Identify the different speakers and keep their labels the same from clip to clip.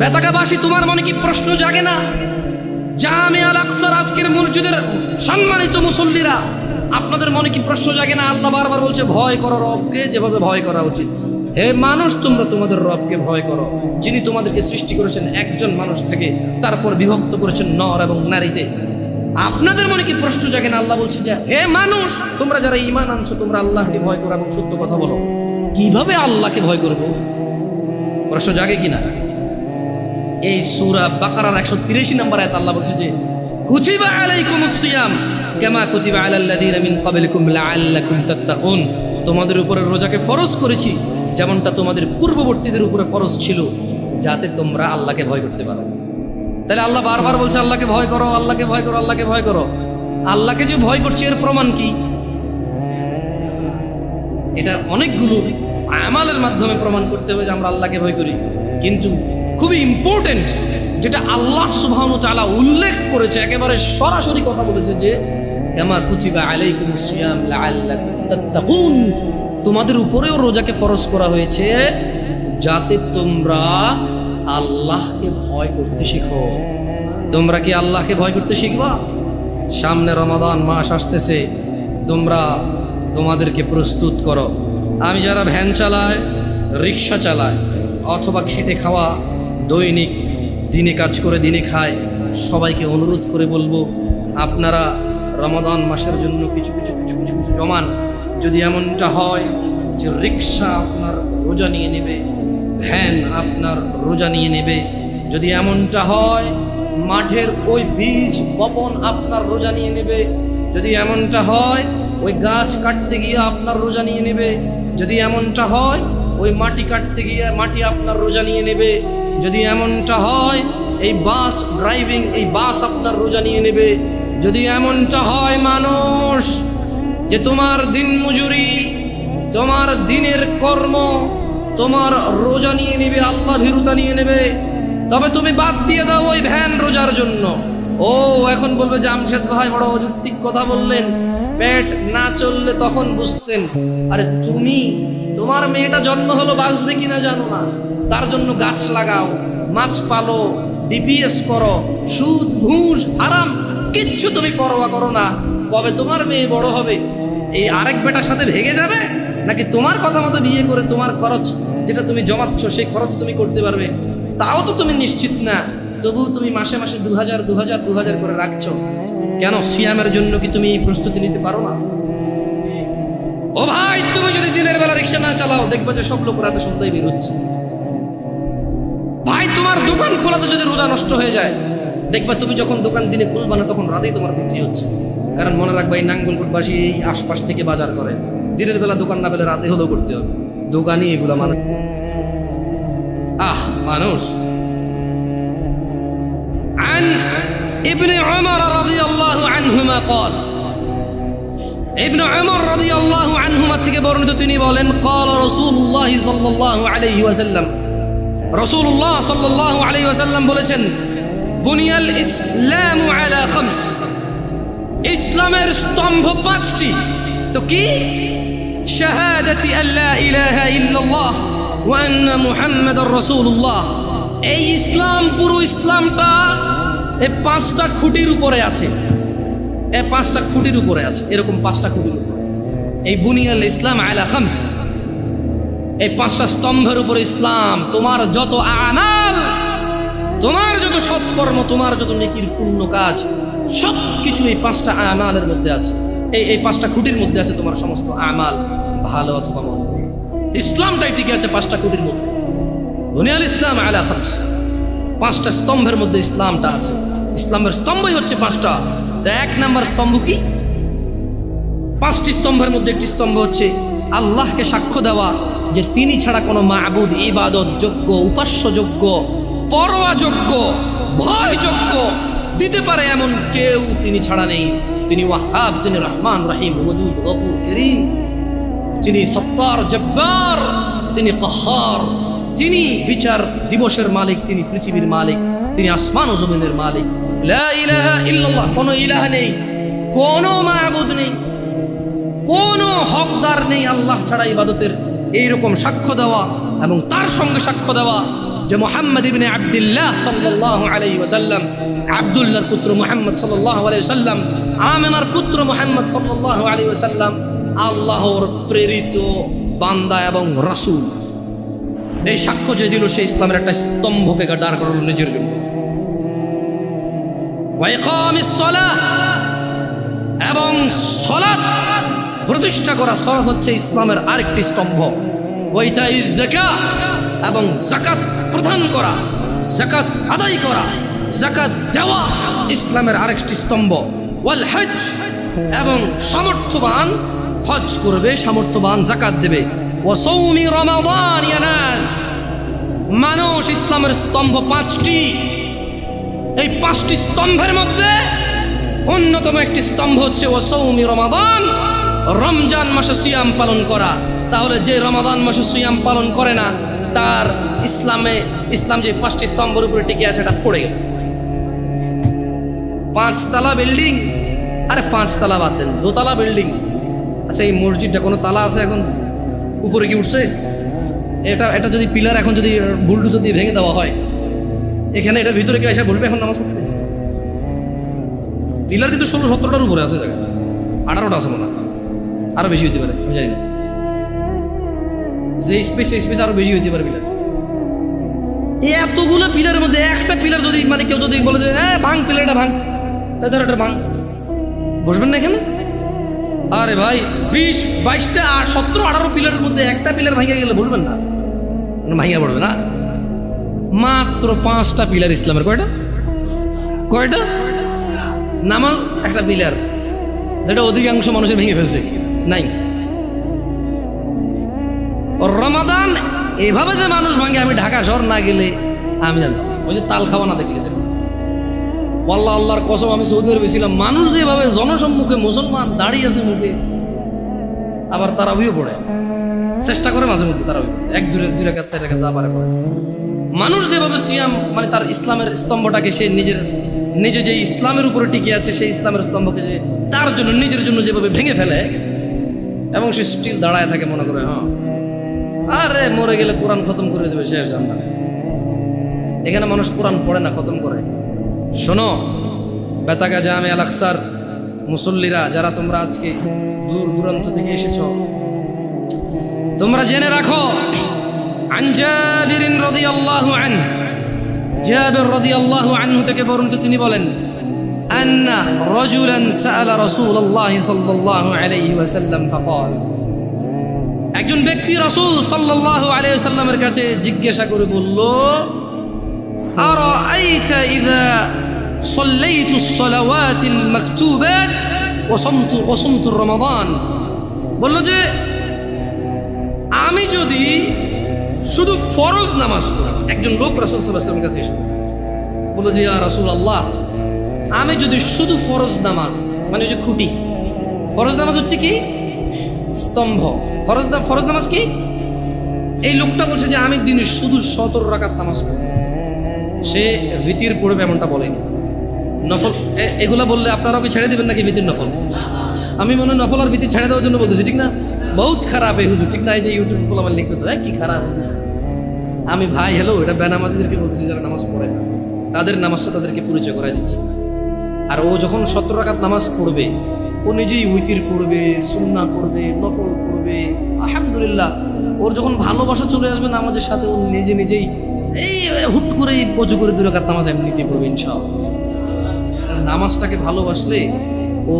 Speaker 1: বেতাকাবাসী, তোমার মনে কি প্রশ্ন জাগে না? জামে আল আজকের মসজিদের সম্মানিত মুসল্লিরা, আপনাদের মনে কি প্রশ্ন জাগে না? আল্লাহ বারবার বলছে, ভয় করো রবকে, যেভাবে ভয় করা উচিত। হে মানুষ, তোমরা তোমাদের রবকে ভয় করো। যিনি তোমাদেরকে সৃষ্টি করেছেন, একজন মানুষ থেকে তারপর বিভক্ত করেছেন নর এবং নারীতে। আপনাদের মনে কি প্রশ্ন জাগে না? আল্লাহ বলছে যে, হে মানুষ, তোমরা যারা ইমান আনছো, তোমরা আল্লাহকে ভয় করো এবং সত্য কথা বলো। কীভাবে আল্লাহকে ভয় করব? প্রশ্ন জাগে কিনা? এই সূরা বাকারার একশো তিরাশি নম্বর আয়াত আল্লাহ বলছে যে, কুতিবা আলাইকুমুস সিয়াম কামা কুতিবা আলাল্লাযীনা মিন ক্বাবলিকুম লাআল্লাকুম তাত্তাকুন। তোমাদের উপরে রোজাকে ফরজ করেছি, যেমনটা তোমাদের পূর্ববর্তীদের উপরে ফরজ ছিল, যাতে তোমরা আল্লাহকে ভয় করতে পারো। তাহলে আল্লাহ বারবার বলছে, আল্লাহকে ভয় করো, আল্লাহকে ভয় করো, আল্লাহকে ভয় করো। আল্লাহকে যে ভয় করছে, এর প্রমাণ কি? এটা অনেকগুলো আমালের মাধ্যমে প্রমাণ করতে হবে যে আমরা আল্লাহকে ভয় করি। কিন্তু খুবই ইম্পর্টেন্ট যেটা আল্লাহ সুবহান তাআলা উল্লেখ করেছে, একেবারে সরাসরি কথা বলেছে যে, কামা কুতিবা আলাইকুম সিয়াম তোমাদের উপরেও রোজাকে ফরজ করা হয়েছে, যাতে তোমরা আল্লাহকে ভয় করতে শিখো। তোমরা কি আল্লাহকে ভয় করতে শিখবা? সামনে রমাদান মাস আসতেছে, তোমরা তোমাদেরকে প্রস্তুত করো। আমি যারা ভ্যান চালায়, রিক্সা চালায়, অথবা খেটে খাওয়া দৈনিক দিনে কাজ করে দিনে খায়। সবাইকে অনুরোধ করে বলব, আপনারা রমাদান মাসের জন্য কিছু কিছু কিছু কিছু কিছু জমান। যদি এমনটা হয় যে রিক্সা আপনার রোজা নিয়ে নেবে, ভ্যান আপনার রোজা নিয়ে নেবে, যদি এমনটা হয় মাঠের ওই বীজ বপন আপনার রোজা নিয়ে নেবে, যদি এমনটা হয় ওই গাছ কাটতে গিয়ে আপনার রোজা নিয়ে নেবে, যদি এমনটা হয় ওই মাটি কাটতে গিয়ে মাটি আপনার রোজা নিয়ে নেবে যদি এমনটা হয়, এই বাস ড্রাইভিং এই বাস আপনার রোজা নিয়ে নেবে। যদি এমনটা হয় মানুষ, যে তোমার দিন মজুরি, তোমার দিনের কর্ম, তোমার রোজা নিয়ে নেবে, আল্লাহ ভীরুতা নিয়ে নেবে, তবে তুমি বাদ দিয়ে দাও ওই ভ্যান রোজার জন্য। ও, এখন বলবে জামশেদ ভাই বড় অযৌক্তিক কথা বললেন। পেট না চললে তখন বুঝতেন। আরে তুমি, তোমার মেয়েটা জন্ম হলো বাঁচবে কিনা জানো না। তার জন্য গাছ লাগাও, মাছ পালো ডিপিএস করো, সুদ, ঘুষ আরাম কিচ্ছু তুমি পরোয়া করো না। কবে তোমার মেয়ে বড় হবে? এই আরেক বেটার সাথে ভেগে যাবে? নাকি তোমার কথা মতো বিয়ে করে তোমার খরচ যেটা তুমি জমাচ্ছ, সেই খরচ তুমি করতে পারবে? তাও তো তুমি নিশ্চিত না। তবু তুমি মাসে মাসে দু হাজার দু হাজার দু হাজার করে রাখছো। কেন সিয়ামের জন্য কি তুমি এই প্রস্তুতি নিতে পারো না? ও ভাই, তুমি যদি দিনের বেলা রিক্সা না চালাও, দেখবে যে সব লোক রাতে সন্ধ্যায় বের হচ্ছে ভাই তোমার দোকান খোলাতে যদি রোজা নষ্ট হয়ে যায় দেখবা তুমি যখন দোকান দিনে খুলবা না তখন রাতেই তোমার বিক্রি হচ্ছে কারণ মনে রাখবা এই নাঙ্গলকোটবাসী এই আশপাশ থেকে বাজার করে দিনের বেলা দোকান না পেলে রাতে হলেও করতে হবে দোকানই এগুলো মানুষ আহ মানুষ عن ابن عمر رضي الله عنهما قال ابن عمر رضي الله عنهما থেকে বর্ণিত তিনি বলেন قال رسول الله صلى الله عليه وسلم রসুল্লাহ সাল্লাহ আলী ওসাল্লাম বলেছেন, বুনিয়াল ইসলাম আলা খামস। ইসলামের স্তম্ভ পাঁচটি। তো কি? শাহাদাতি আল্লাহ ইলাহা ইল্লাল্লাহ ওয়া আন্না মুহাম্মাদার রাসূলুল্লাহ। এই ইসলাম, পুরো ইসলামটা এই পাঁচটা খুঁটির উপরে আছে। এই পাঁচটা খুঁটির উপরে আছে। এরকম পাঁচটা খুঁটির উপরে। এই বুনিয়াল ইসলাম আলা খামস। এই পাঁচটা স্তম্ভের উপরে ইসলাম, তোমার যত আমাল, তোমার যত সৎকর্ম, তোমার যত নেকির পূর্ণ কাজ সব কিছু এই পাঁচটা আমালের মধ্যে আছে। এই এই পাঁচটা খুঁটির মধ্যে আছে তোমার সমস্ত আমাল, ভালো অথবা মন্দ। ইসলামটাই টিকে আছে পাঁচটা খুঁটির মধ্যে। বুনিয়াল ইসলাম আলা খামস। পাঁচটা স্তম্ভের মধ্যে ইসলামটা আছে। ইসলামের স্তম্ভই হচ্ছে পাঁচটা। তো এক নাম্বার স্তম্ভ কি? পাঁচটি স্তম্ভের মধ্যে একটি স্তম্ভ হচ্ছে আল্লাহকে সাক্ষ্য দেওয়া যে তিনি ছাড়া কোনো মাবুদ, ইবাদত যোগ্য উপাস্যযোগ্য পরোয়াযোগ্য ভয়যোগ্য দিতে পারে এমন কেউ তিনি ছাড়া নেই। তিনি ওয়াহাব, তিনি রহমান, রাহিম মদুদ গফুর, করিম। তিনি সত্তার, জব্বার, তিনি কহার। তিনি বিচার দিবসের মালিক, তিনি পৃথিবীর মালিক, তিনি আসমান ও জমিনের মালিক। লা ইলাহা ইল্লাল্লাহ, কোনো ইলাহ নেই, কোনো মাবুদ নেই। কোনো হকদার নেই আল্লাহ ছাড়া ইবাদতের। এইরকম সাক্ষ্য দেওয়া এবং তার সঙ্গে সাক্ষ্য দেওয়া যে মোহাম্মদ ইবনে আব্দুল্লাহ সাল্লাল্লাহু আলাইহি ওয়াসাল্লাম, আব্দুল্লাহর পুত্র মোহাম্মদ সাল্লাল্লাহু আলাইহি ওয়াসাল্লাম, আমেনার পুত্র মোহাম্মদ আলাইহি ওয়াসাল্লাম আল্লাহর প্রেরিত বান্দা এবং রাসূল। এই সাক্ষ্য যে দিল সেই ইসলামের একটা স্তম্ভকে দাঁড় করালো নিজের জন্য। এবং সলাৎ প্রতিষ্ঠা করা সলাৎ হচ্ছে ইসলামের আরেকটি স্তম্ভ। ওইটা জাকা এবং জাকাত প্রদান করা জাকাত আদায় করা জাকাত দেওয়া ইসলামের আরেকটি স্তম্ভ। ওয়াল হজ এবং সামর্থ্যবান হজ করবে, সামর্থ্যবান জাকাত দেবে। ও সৌমি রমাদান ইয়ানাস মানুষ ইসলামের স্তম্ভ পাঁচটি। এই পাঁচটি স্তম্ভের মধ্যে অন্যতম একটি স্তম্ভ হচ্ছে ও সৌমি রমাদান। রমজান মাসে সিয়াম পালন করা। তাহলে যে রমাদান মাসে সিয়াম পালন করে না, তার ইসলামে, ইসলাম যে পাঁচটি স্তম্ভের উপরে টিকে আছে, এটা পড়ে গেল। পাঁচতলা বিল্ডিং, আরে পাঁচতলা বাদ দেন, দোতলা বিল্ডিং। আচ্ছা এই মসজিদটা কোনো তালা আছে এখন? উপরে কি উঠছে? এটা এটা যদি পিলার এখন যদি বুলডুজার দিয়ে ভেঙে দেওয়া হয়, এখানে এটার ভিতরে কেউ এসে বসবে এখন নামাজ পিলার কিন্তু ষোলো সতেরোটার উপরে আছে জায়গা আঠারোটা আছে মনে আরও বেশি হতে পারে, আমি জানি না। যে স্পেস স্পেস আরও বেশি হতে পারে পিলার এতগুলো পিলারের মধ্যে একটা পিলার যদি মানে কেউ যদি বলে যে হ্যাঁ ভাঙ পিলারটা ভাঙ। ধর এটা ভাঙ। বসবেন না এখানে? আরে ভাই, বিশ, বাইশটা আর সতেরো, আঠারো পিলারের মধ্যে একটা পিলার ভাঙে গেলে বসবেন না। ভাঙিয়া পড়বে না। মাত্র পাঁচটা পিলার ইসলামের, কয়টা? কয়টা? নামাজ, একটা পিলার যেটা অধিকাংশ মানুষের ভেঙে ফেলছে। নাই। রমাদান, এভাবে যে মানুষ ভাঙে, আমি ঢাকা শহর না গেলে আমি জানতাম ওই যে তাল খাওয়া না দেখলে দেখো। আল্লাহ আল্লাহর কসম, আমি সৌদি আরবে ছিলাম। মানুষ যেভাবে জনসম্মুখে মুসলমান দাঁড়িয়ে আছে মুখে, আবার তারাবিও পড়ে। চেষ্টা করে মাঝে মধ্যে পড়তে। এক দূরে দুই রেখা চার রেখা যা পারে পড়ে। মানুষ যেভাবে সিয়াম মানে তার ইসলামের স্তম্ভটাকে সে নিজের, নিজে যে ইসলামের উপরে টিকে আছে, সেই ইসলামের স্তম্ভকে সে তার জন্য, নিজের জন্য যেভাবে ভেঙে ফেলে এবং সে স্টিল দাঁড়ায় থাকে, মনে করে হ্যাঁ। আরে, মরে গেলে কোরআন খতম করে দেবে, শেষ জানা এখানে মানুষ কোরআন পড়ে না, খতম করে। শোনো বেতাকা জামে আল মুসল্লিরা, যারা তোমরা আজকে দূর দূরান্ত থেকে এসেছ, তোমরা জেনে রাখো আনজাবিরিন রাদিয়াল্লাহু আনহু জাবির রাদিয়াল্লাহু আনহু থেকে বরণিত তিনি বলেন أن رجلا سأل رسول الله صلى الله عليه وسلم فقال একজন ব্যক্তি রাসূল সাল্লাল্লাহু আলাইহি ওয়াসাল্লামের কাছে জিজ্ঞাসা করে বলল أرأيت إذا صليت الصلوات المكتوبات وصمت وصمت رمضان বলল যে আমি যদি শুধু ফরজ নামাজ পড়ি একজন লোক রাসুল সাল্লাহামের কাছে এসে বললো যে ইয়া রাসুল আল্লাহ আমি যদি শুধু ফরজ নামাজ মানে ওই যে খুঁটি ফরজ নামাজ হচ্ছে কি? স্তম্ভ। ফরজ ফরজ নামাজ কি? এই লোকটা বলছে যে আমি দিনে শুধু সতেরো রাকাত নামাজ সে ভীতির পড়বে এমনটা বলেনি। নফল এগুলা বললে আপনারাও কি ছেড়ে দেবেন নাকি ভীতির নফল? আমি মনে হয় নফল আর ভীতি ছেড়ে দেওয়ার জন্য বলতেছি ঠিক না? বহুত খারাপ এই হুজুর ঠিক না? এই যে ইউটিউব বলে আমার লিখবে তো "এ, কি খারাপ? আমি ভাই হ্যালো এটা বেনামাজিদেরকে বলতেছি যারা নামাজ পড়ে তাদের নামাজটা তাদেরকে পরিচয় করাই দিচ্ছে। আর ও যখন সতেরো রাকাত নামাজ পড়বে, ও নিজেই উইতির পড়বে সুন্না পড়বে, নফল পড়বে, আলহামদুলিল্লাহ। ওর যখন ভালোবাসা চলে আসবে নামাজের সাথে, ও নিজে নিজেই এই হুট করে বজু করে দু রাকাত নামাজ এমনিতেই পড়বে, ইনশাআল্লাহ। নামাজটাকে ভালোবাসলে ও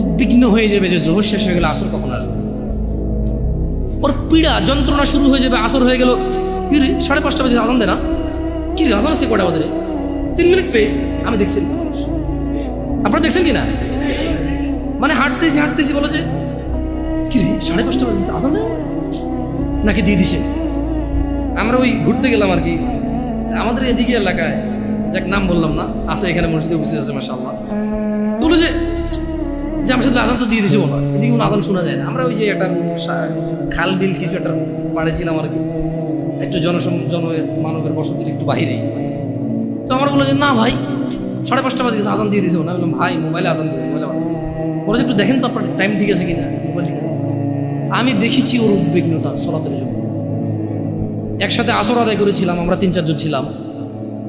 Speaker 1: উদ্বিগ্ন হয়ে যাবে যে জোহর শেষ হয়ে গেলে আসর কখন আসবে। ওর পীড়া, যন্ত্রণা শুরু হয়ে যাবে, আসর হয়ে গেল, কি রে, সাড়ে পাঁচটা বাজে, আজান দেয় না? কি রে, আজান কটা বাজারে তিন মিনিট পেয়ে, আমি দেখছি। আপনারা দেখছেন কি না মানে হাঁটতেছি হাঁটতেছি, বলো যে, কি সাড়ে পাঁচটা বাজে আজান নাকি দিয়ে দিছে। আমরা ওই ঘুরতে গেলাম আর কি, আমাদের এদিকে এলাকায়, যাক নাম বললাম না, আছে এখানে মসজিদে উপস্থিত আছে মাসা আল্লাহ তো বলো যে জামশেদ আজান তো দিয়ে দিছে বলো এদিকে কোনো আজান শোনা যায় না। আমরা ওই যে একটা খাল বিল কিছু একটা পাড়ে ছিলাম আর কি, একটু জনসম জন মানবের বসতির একটু বাহিরেই তো আমরা বললাম যে, না ভাই সাড়ে পাঁচটা বাজে গেছে, আজান দিয়ে দিয়েছে না বললাম ভাই মোবাইলে আজান দিয়ে মোবাইলে আজান একটু দেখেন তো আপনার টাইম ঠিক আছে কিনা? আমি দেখেছি ওর উদ্বিগ্নতা সরাতের জন্য। একসাথে আসর আদায় করেছিলাম আমরা তিন চারজন ছিলাম।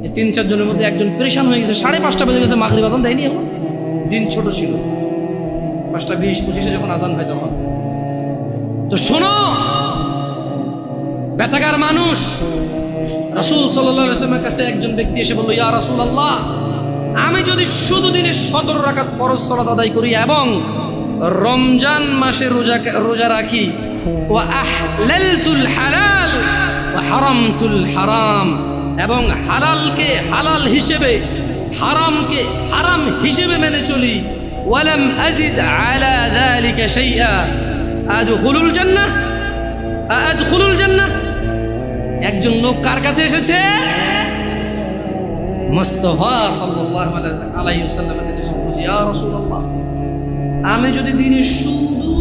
Speaker 1: এই তিন চারজনের মধ্যে একজন পরেশান হয়ে গেছে। সাড়ে পাঁচটা বেজে গেছে মাগরিব আজান দেয়নি এখন? দিন ছোট ছিল। পাঁচটা বিশ পঁচিশে যখন আজান হয় তখন। তো শোনো ব্যথাকার মানুষ। রাসুল সাল্লামের কাছে একজন ব্যক্তি এসে বলল ইয়া রাসুল আল্লাহ আমি যদি শুধু দিনে সতেরো রাকাত ফরজ সলাত আদায় করি এবং রমজান মাসে রোজা রোজা রাখি ও আহলালতুল হালাল হারামতুল হারাম, এবং হালালকে হালাল হিসেবে, হারামকে হারাম হিসেবে মেনে চলি, ওয়ালাম আজিদ আলা যালিকা শাইআ, আদখুলুল জান্নাহ আদখুলুল জান্নাহ। একজন লোক কার কাছে এসেছে? মুস্তফা সাল্লাল্লাহু আলাইহি ওয়াসাল্লামের কাছে এসে বলছে ইয়া রাসূলুল্লাহ, আমি যদি দিনে শুধু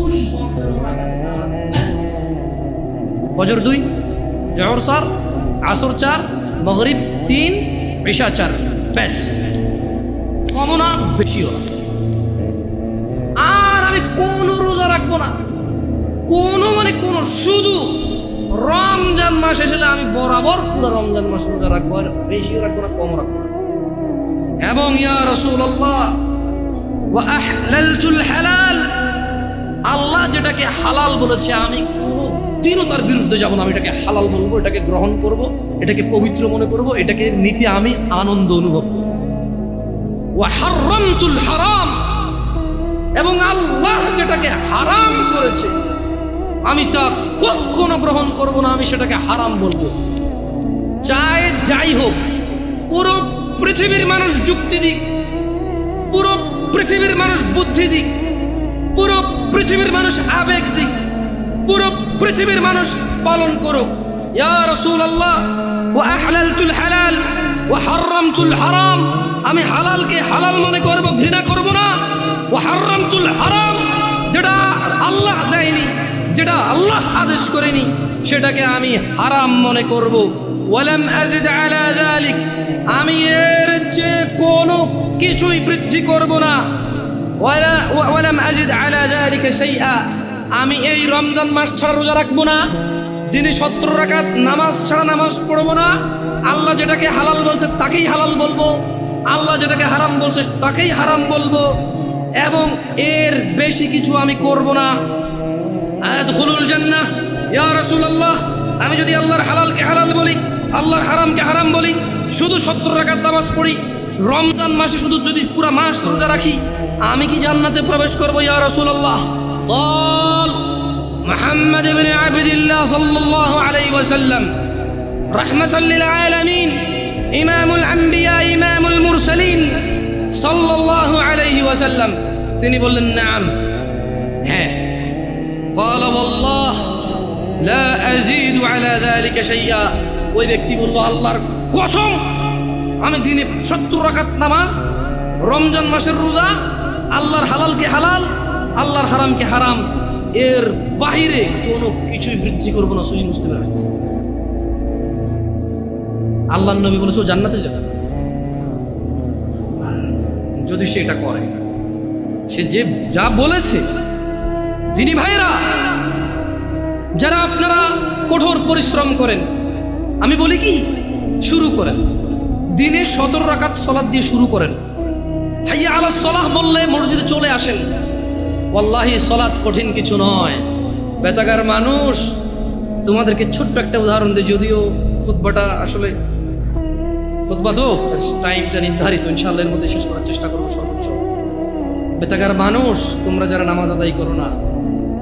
Speaker 1: ফজর দুই, জহর চার, আসর চার, মগরিব তিন, ঈশা চার, ব্যাস। কমও না, বেশিও আর আমি কোনো রোজা রাখব না। কোনো মানে কোনো শুধু রমজান মাস এসে আমি বরাবর পুরো রমজান মাস রোজা রাখব আর বেশিও রাখব না কম রাখব না। এবং ইয়া রসুল্লাহ হালাল আল্লাহ যেটাকে হালাল বলেছে, আমি দিনও তার বিরুদ্ধে যাব না, আমি এটাকে হালাল বলব, এটাকে গ্রহণ করব, এটাকে পবিত্র মনে করব, এটাকে নিতে আমি আনন্দ অনুভব করব। হারাম এবং আল্লাহ যেটাকে হারাম করেছে আমি তা কখনো গ্রহণ করব না, আমি সেটাকে হারাম বলব। চাই যাই হোক, পুরো পৃথিবীর মানুষ যুক্তি দিক, পুরো পৃথিবীর মানুষ বুদ্ধি দিক, পুরো পৃথিবীর মানুষ আবেগ দিক, পুরো পৃথিবীর মানুষ পালন করুক। রাসূলুল্লাহ, ওয়া আহলালতুল হালাল হারামতুল হারাম। আমি হালালকে হালাল মনে করব, ঘৃণা করব না। ওয়া হারামতুল হারাম, যেটা আল্লাহ দেয়নি। যেটা আল্লাহ আদেশ করেনি, সেটাকে আমি হারাম মনে করব। আজিদ আমি এর চেয়ে কোনো কিছুই বৃদ্ধি করব না। আমি এই রমজান মাস ছাড়া রোজা রাখব না। দিনে সত্তর রাকাত নামাজ ছাড়া নামাজ পড়ব না। আল্লাহ যেটাকে হালাল বলছে তাকেই হালাল বলব। আল্লাহ যেটাকে হারাম বলছে তাকেই হারাম বলব। এবং এর বেশি কিছু আমি করব না। আদখুলুল জান্নাহ ইয়া রাসূলুল্লাহ আমি যদি আল্লাহর হালালকে হালাল বলি আল্লাহর হারামকে হারাম বলি শুধু সত্তর রাকাত নামাজ পড়ি রমজান মাসে শুধু যদি পুরো মাস রোজা রাখি আমি কি জান্নাতে প্রবেশ করব ইয়া রাসূলুল্লাহ قال محمد بن عبد الله صلى الله عليه وسلم رحمة للعالمين إمام الأنبياء إمام المرسلين صلى الله عليه وسلم তিনি বললেন নাম হ্যাঁ قال والله لا أزيد على ذلك شيئا ওই ব্যক্তি বলল আল্লাহর কসম আমি দিনে সত্তর রাকাত নামাজ রমজান মাসের রোজা আল্লাহর হালালকে হালাল আল্লাহর হারামকে হারাম এর বাহিরে কোনো কিছুই বৃদ্ধি করবো না সহি মুসলিমের হাদিস আল্লাহ নবী বলেছে ও জান্নাতে যাবে যদি সে এটা করে সে যে যা বলেছে দিনী ভাইরা যারা আপনারা কঠোর পরিশ্রম করেন, আমি বলি কি? শুরু করেন। দিনে সতেরো রাকাত সলাদ দিয়ে শুরু করেন। হাইয়া আলা সলাহ বললে মসজিদে চলে আসেন। ওয়াল্লাহি সলাদ কঠিন কিছু নয়। বেতাগার মানুষ, তোমাদেরকে ছোট্ট একটা উদাহরণ দিই, যদিও খুতবাটা আসলে খুতবা তো টাইমটা নির্ধারিত ইনশাল্লাহ এর মধ্যে শেষ করার চেষ্টা করব সর্বোচ্চ। বেতাগার মানুষ, তোমরা যারা নামাজ আদায় করো না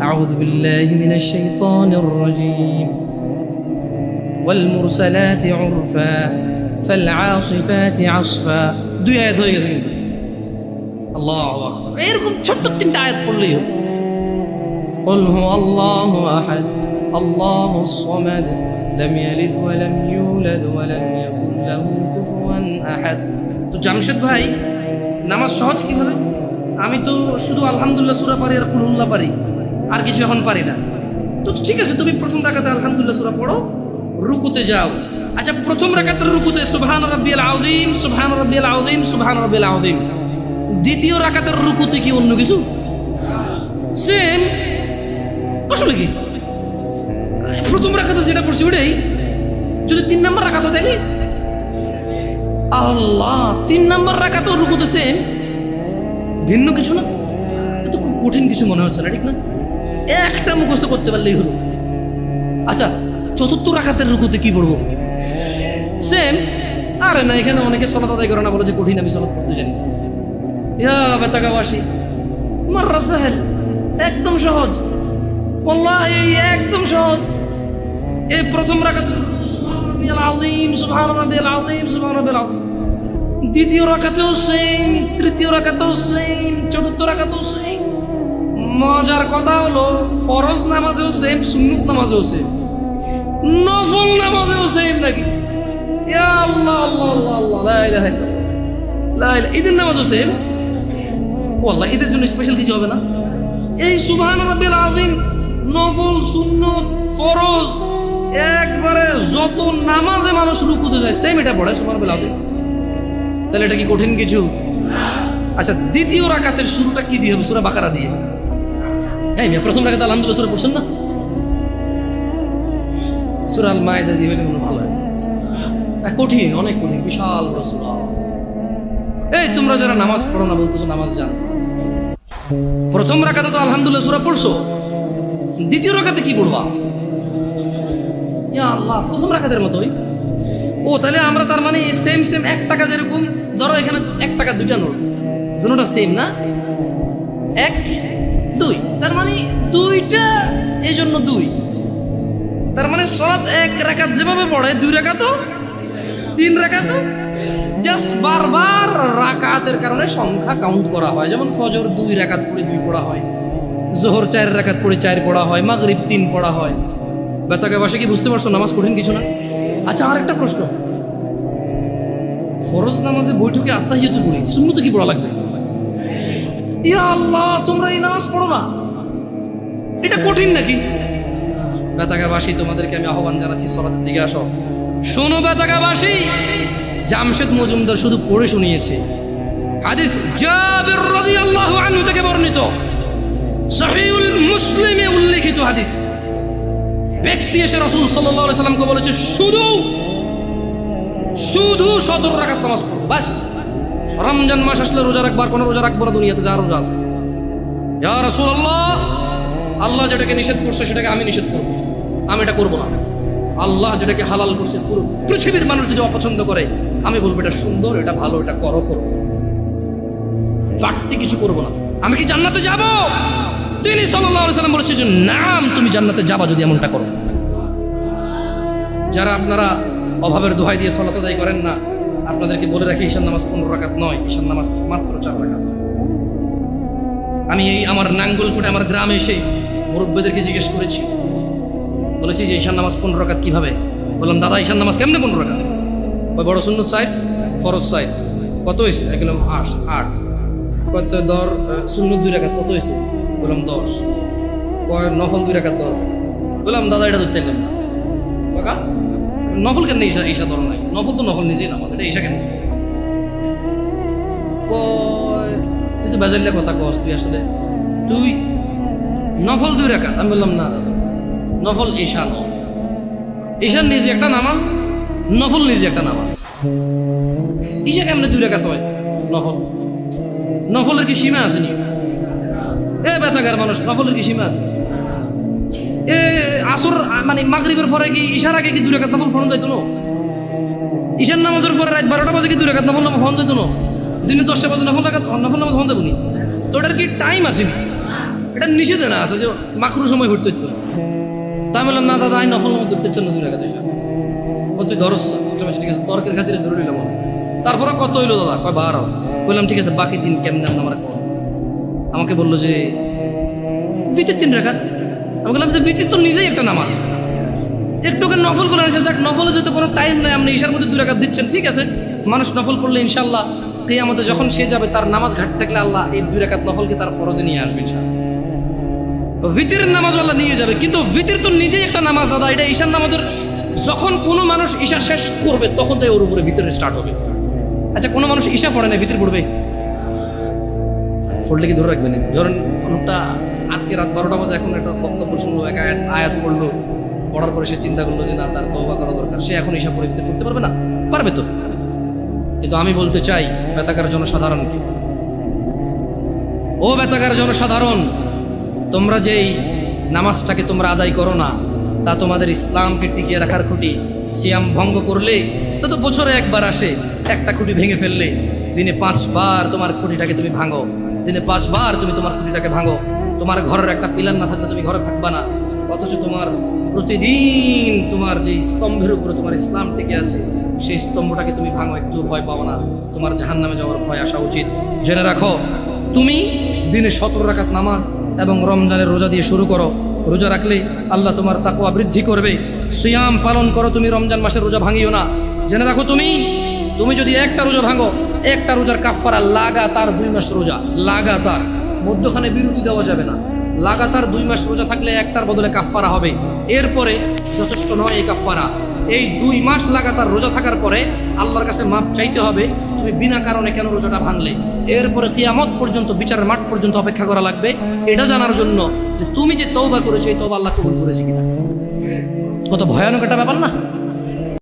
Speaker 1: أعوذ بالله من الشيطان الرجيم والمرسلات عرفا فالعاصفات عصفا দুই আয়াত হয়ে গেছে কিন্তু আল্লাহ এরকম ছোট্ট তিনটা আয়াত পড়লেই হবে قل هو الله أحد الله الصمد لم يلد ولم يولد ولم يكن له كفوا أحد তো জামশেদ ভাই নামাজ সহজ কিভাবে আমি তো শুধু আলহামদুলিল্লাহ সুরা পারি আর কুলুল্লাহ পারি আর কিছু এখন পারি না। তো ঠিক আছে, তুমি প্রথম রাকাতে আলহামদুলিল্লাহ সুরা পড়ো, রুকুতে যাও। আচ্ছা প্রথম রাকাতের রুকুতে সুবহান রাব্বিয়াল আযীম সুবহান রাব্বিয়াল আযীম সুবহান রাব্বিয়াল আযীম। দ্বিতীয় রাকাতের রুকুতে কি অন্য কিছু? সেম আসলে কি? প্রথম রাখাতে যেটা পড়ছি ওটাই যদি তিন নাম্বার রাখাতো তাইলে? আল্লাহ, তিন নাম্বার রাখাতো রুকুতে সেম ভিন্ন কিছু না? তো খুব কঠিন কিছু মনে হচ্ছে না, ঠিক না? একটা মুখস্থ করতে পারলেই হলো। আচ্ছা চতুর্থ রাখাতের রুকুতে কি পড়ব? সেম আরে না, এখানে অনেকে সলাত আদায় করে না, বলে যে কঠিন, আমি সলাত করতে জানি ইয়া বেতাকাবাসী মার্রা সাহেল, একদম সহজ। ওয়াল্লাহি, একদম সহজ। এই প্রথম আযীম দ্বিতীয় রাকাতেও সেম তৃতীয় রাকাতেও সেম চতুর্থ রাকাতেও সেম মজার কথা হলো, ফরজ নামাজেও সেম সুন্নত নামাজেও সেম নফল নামাজেও সেম নাকি? আল্লাহ আল্লাহ আল্লাহ আল্লাহ ঈদের নামাজও সেম ওয়াল্লাহ, ঈদের জন্য স্পেশাল কিছু হবে না। এই সুবহান রাব্বিল আযীম, নফল, সুন্নত, ফরজ, একবারে যত নামাজে মানুষ রুকুতে যায় সেম এটা পড়ে সুবহান রাব্বিল আযীম। তাহলে এটা কি কঠিন কিছু? আচ্ছা দ্বিতীয় রাকাতের শুরুটা কি দিয়ে হবে? সূরা বাকারা দিয়ে। এই মিয়া, প্রথম রাকাতে আলহামদুলিল্লাহ সূরা পড়ছেন না? সূরা আল মাইদা দিয়ে হলে ভালো হয় কঠিন, অনেক কঠিন, বিশাল বড় সূরা। এই, তোমরা যারা নামাজ পড়ো না বলতেছো নামাজ জানো প্রথম রাখাতে তো আলহামদুলিল্লাহ সুরা পড়ছো। দ্বিতীয় রাখাতে কি পড়বা? ইয়া আল্লাহ, প্রথম রাখাতের মতোই। ও, তাহলে আমরা তার মানে সেম সেম এক টাকা যেরকম, ধরো এখানে এক টাকা দুইটা নোট। দুটোটা সেম না? এক দুই। তার মানে দুইটা এই জন্য দুই। তার মানে সরাত এক রাখাত যেভাবে পড়ে, দুই রাখাতো তিন রাখাতো জাস্ট বারবার রাকাতের কারণে সংখ্যা কাউন্ট করা হয়। যেমন ফজর দুই রাকাত পড়ে দুই পড়া হয়, জোহর চার রাকাত পড়ে চার পড়া হয়, মাগরিব তিন পড়া হয়। বেতাকে বাসে কি বুঝতে পারছ? নামাজ কঠিন কিছু না? আচ্ছা আর একটা প্রশ্ন। ফরজ নামাজে বৈঠকে আত্মাহিয়ত পড়ি সুন্নত কি পড়া লাগবে? ইয়া আল্লাহ, তোমরা এই নামাজ পড়ো না। এটা কঠিন নাকি? বেতাকাবাসী তোমাদেরকে আমি আহ্বান জানাচ্ছি, সলাতের দিকে আসো। শোনো বেতাকাবাসী জামশেদ মজুমদার শুধু পড়ে শুনিয়েছে। হাদিস জাবির রাদিয়াল্লাহু আনহু থেকে বর্ণিত। সহিউল মুসলিমে উল্লেখিত হাদিস। ব্যক্তি এসে রাসূল সাল্লাল্লাহু আলাইহি সাল্লামকে বলেছে, শুধু শুধু সতেরো রাকাত নামাজ পড়ো, বাস। রমজান মাস আসলে রোজা রাখবার, কোনো রোজা রাখব না, দুনিয়াতে যা রোজা আছে। আল্লাহ যেটাকে নিষেধ করছে, সেটাকে আমি নিষেধ করব। আমি এটা করব না। আল্লাহ যেটাকে হালাল করছে, পুরো পৃথিবীর মানুষ যদি অপছন্দ করে, আমি বলব এটা সুন্দর, এটা ভালো, এটা করো করব বাড়তি কিছু করব না। আমি কি জান্নাতে যাব? তিনি আলাইহি সাল্লাম বলেছে যে, নাম তুমি জান্নাতে যাবা যদি এমনটা করো। যারা আপনারা অভাবের দোহাই দিয়ে সলাত করেন না আপনাদেরকে বলে রাখি, ঈশান নামাজ পনেরো রাকাত নয়, ঈশান নামাজ মাত্র চার রাকাত। আমি এই আমার নাঙ্গল নাঙ্গলকোটে, আমার গ্রামে এসে মুরব্বীদেরকে জিজ্ঞেস করেছি। বলেছি যে, ঈশান নামাজ পনেরো রাকাত কীভাবে? বললাম, দাদা, ঈশান নামাজ কেমনে পনেরো রাকাত? ওই বড় সুন্নত সাহেব, ফরজ সাহেব। কত হয়েছে? একদম আট আট। কত দর সুন্নত দুই রাকাত, কত হয়েছে? বললাম, দশ। কয়, নফল দুই রাকাত দশ। বললাম, দাদা, এটা ধরতে না। নফল কেন ঈশা ঈশা ধরো নাই নফল তো নফল নিজেই নামাজ এটা ঈশা কেন তুই তো কথা কস, তুই আসলে, তুই নফল দুই রাকাত আমি বললাম, না দাদা নফল ঈশা নয় ঈশার নিজে একটা নামাজ, নফল নিজে একটা নামাজ। ঈশা কেমনে দুই রাকাত হয়? নফল। নফলের কি সীমা আছে নি? এ বেতাগার মানুষ, নফলের কি সীমা আছে? এ, আসর মানে মাগরিবের পরে কি ঈশার আগে কি দুই রাকাত নফল ফোন যাইতো না? ঈশার নামাজের পরে রাত বারোটা বাজে কি দুই রাকাত নফল নামাজ ফোন যাইতো না? দিনে দশটা বাজে নফল রাকাত নফল নামাজ ফোন যাব নি? তো ওটার কি টাইম আসেনি? এটা নিষেধে না আছে যে মাকরু সময় ঘুরতে হইতো। তাই বললাম, না, দাদা আই নফল নামাজ ধরতে না দুই রাকাত ঈশা কত ধরস ঠিক আছে। তর্কের খাতিরে ধরে নিলাম তারপরে কত হইল দাদা? কয়, বারো। বললাম, ঠিক আছে, বাকি দিন কেমনে আমরা আমাকে বলল যে দুই চার তিন রাখাত আমি বললাম যে বিতির তো নিজেই একটা নামাজ। একটু নফল করে আনছে যাক, নফলে যদি কোনো টাইম নেই, আপনি ঈশার মধ্যে দুই রাকাত দিচ্ছেন, ঠিক আছে? মানুষ নফল করলে ইনশাল্লাহ কেয়ামতে যখন সে যাবে, তার নামাজ ঘাট থাকলে আল্লাহ এই দুই রাকাত নফলকে তার ফরজে নিয়ে আসবে ভিতিরের নামাজ আল্লাহ নিয়ে যাবে, কিন্তু ভিতির তো নিজেই একটা নামাজ দাদা এটা ঈশার নামাজের যখন কোনো মানুষ ঈশার শেষ করবে, তখন তাই ওর উপরে ভিতরে স্টার্ট হবে। আচ্ছা কোনো মানুষ ঈশা পড়ে না, ভিতরে পড়বে? পড়লে কি ধরে রাখবেন? ধরেন লোকটা আজকে রাত বারোটা বাজে এখন একটা বক্তব্য শুনলো, এক আয়াত পড়ল। পড়ার পরে সে চিন্তা করল যে, না, তার তওবা করা দরকার। সে এখন পড়ে ভিতরে পড়তে পারবে না? পারবে তো? কিন্তু আমি বলতে চাই, বেতাকার জনসাধারণকে ও বেতাকার জনসাধারণ, তোমরা যেই নামাজটাকে তোমরা আদায় করো না, তা তোমাদের ইসলামকে টিকিয়ে রাখার খুঁটি সিয়াম ভঙ্গ করলে, তা তো বছরে একবার আসে, একটা খুঁটি ভেঙে ফেললে, দিনে পাঁচবার তোমার খুঁটিটাকে তুমি ভাঙো, দিনে পাঁচবার তুমি তোমার খুঁটিটাকে ভাঙো। তোমার ঘরের একটা পিলার না থাকলে তুমি ঘরে থাকবা না। অথচ তোমার প্রতিদিন তোমার যে স্তম্ভের উপরে তোমার ইসলাম টিকে আছে, সেই স্তম্ভটাকে তুমি ভাঙো, একটু ভয় পাও না। তোমার জাহান নামে যাওয়ার ভয় আসা উচিত। জেনে রাখো, তুমি দিনে সতেরো রাকাত নামাজ এবং রমজানের রোজা দিয়ে শুরু করো। রোজা রাখলে আল্লাহ তোমার তাকুয়া বৃদ্ধি করবে। সিয়াম পালন করো তুমি রমজান মাসের রোজা ভাঙিও না। জেনে রাখো তুমি তুমি যদি একটা রোজা ভাঙো, একটা রোজার কাফারা লাগাতার দুই মাস রোজা, লাগাতার। মধ্যখানে বিরতি দেওয়া যাবে না। লাগাতার দুই মাস রোজা থাকলে একটার বদলে কাফফারা হবে। এরপরে যথেষ্ট নয় এই কাফফারা। এই দুই মাস লাগাতার রোজা থাকার পরে আল্লাহর কাছে মাপ চাইতে হবে, তুমি বিনা কারণে কেন রোজাটা ভাঙলে? এরপরে কিয়ামত পর্যন্ত, বিচারের মাঠ পর্যন্ত অপেক্ষা করা লাগবে। এটা জানার জন্য যে তুমি যে তৌবা করেছ, এই তৌবা আল্লাহ কবুল করেছে কিনা। কত ভয়ানক একটা ব্যাপার না?